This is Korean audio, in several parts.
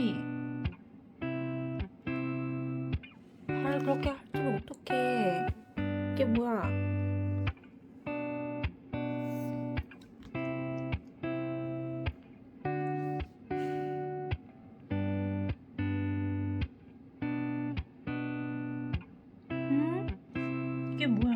언니 발 그렇게 할 줄은 어떡해. 이게 뭐야? 응? 이게 뭐야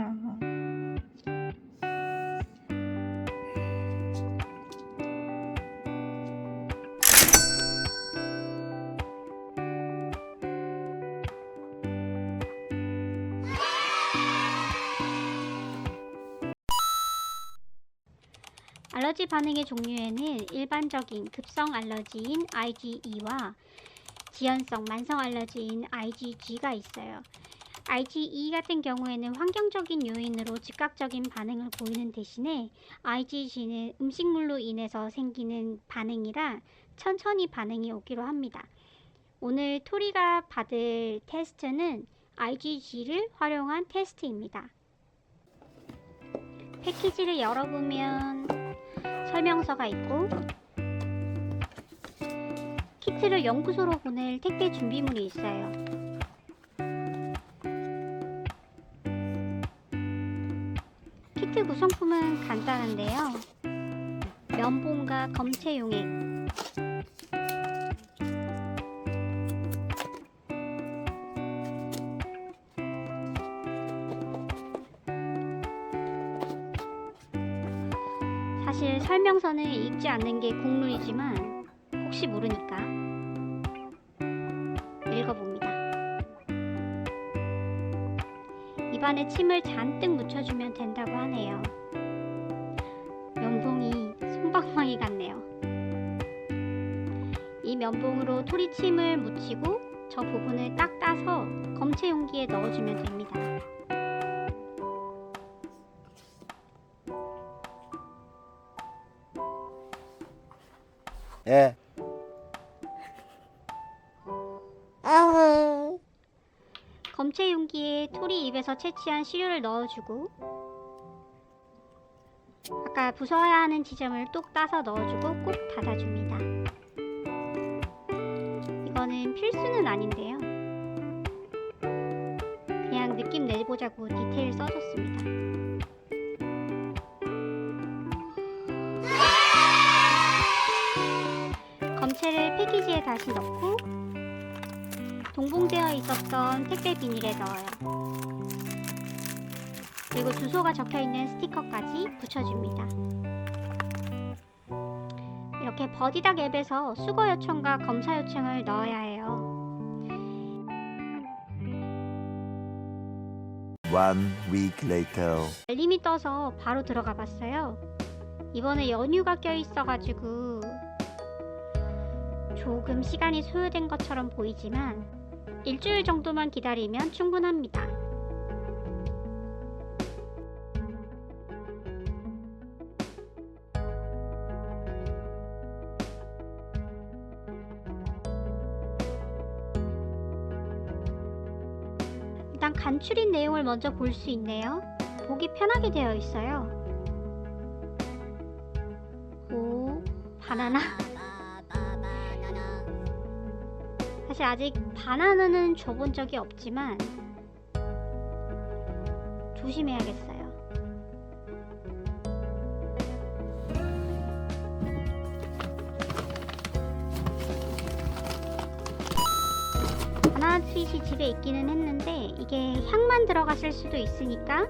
알러지 반응의 종류에는 일반적인 급성 알러지인 IgE와 지연성 만성 알러지인 IgG가 있어요. IgE 같은 경우에는 환경적인 요인으로 즉각적인 반응을 보이는 대신에 IgG는 음식물로 인해서 생기는 반응이라 천천히 반응이 오기로 합니다. 오늘 토리가 받을 테스트는 IgG를 활용한 테스트입니다. 패키지를 열어보면 설명서가 있고 키트를 연구소로 보낼 택배 준비물이 있어요. 키트 구성품은 간단한데요. 면봉과 검체 용액, 사실 설명서는 읽지 않는 게 국룰이지만 혹시 모르니까 읽어봅니다. 입안에 침을 잔뜩 묻혀주면 된다고 하네요. 면봉이 솜방망이 같네요. 이 면봉으로 토리침을 묻히고 저 부분을 딱 따서 검체 용기에 넣어주면 됩니다. 예. 검체 용기에 토리 입에서 채취한 시료를 넣어주고 아까 부숴야 하는 지점을 똑 따서 넣어주고 꼭 닫아줍니다. 이거는 필수는 아닌데요. 그냥 느낌 내보자고 디테일 써줬습니다. 검체를 패키지에 다시 넣고 동봉되어 있었던 택배 비닐에 넣어요. 그리고 주소가 적혀 있는 스티커까지 붙여줍니다. 이렇게 버디닥 앱에서 수거 요청과 검사 요청을 넣어야 해요. One week later. 알림이 떠서 바로 들어가 봤어요. 이번에 연휴가 껴 있어가지고 조금 시간이 소요된 것처럼 보이지만 일주일 정도만 기다리면 충분합니다. 일단 간추린 내용을 먼저 볼 수 있네요. 보기 편하게 되어 있어요. 오, 바나나. 사실 아직 바나나는 줘본 적이 없지만 조심해야겠어요. 바나나 트윗이 집에 있기는 했는데 이게 향만 들어갔을 수도 있으니까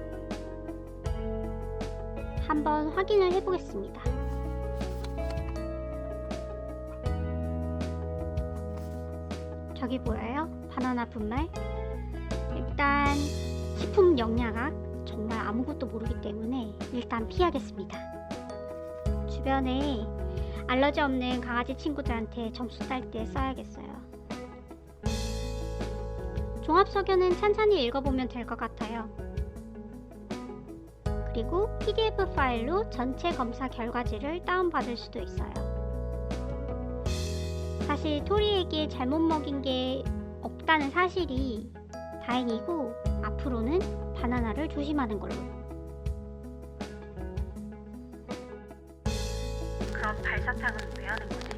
한번 확인을 해보겠습니다. 저기 보여요? 바나나 분말. 일단 식품 영양학 정말 아무것도 모르기 때문에 일단 피하겠습니다. 주변에 알러지 없는 강아지 친구들한테 점수 딸 때 써야겠어요. 종합소견은 찬찬히 읽어보면 될 것 같아요. 그리고 PDF 파일로 전체 검사 결과지를 다운받을 수도 있어요. 사실 토리에게 잘못 먹인 게 없다는 사실이 다행이고 앞으로는 바나나를 조심하는 걸로. 그럼 발사탕은 왜 하는 거지?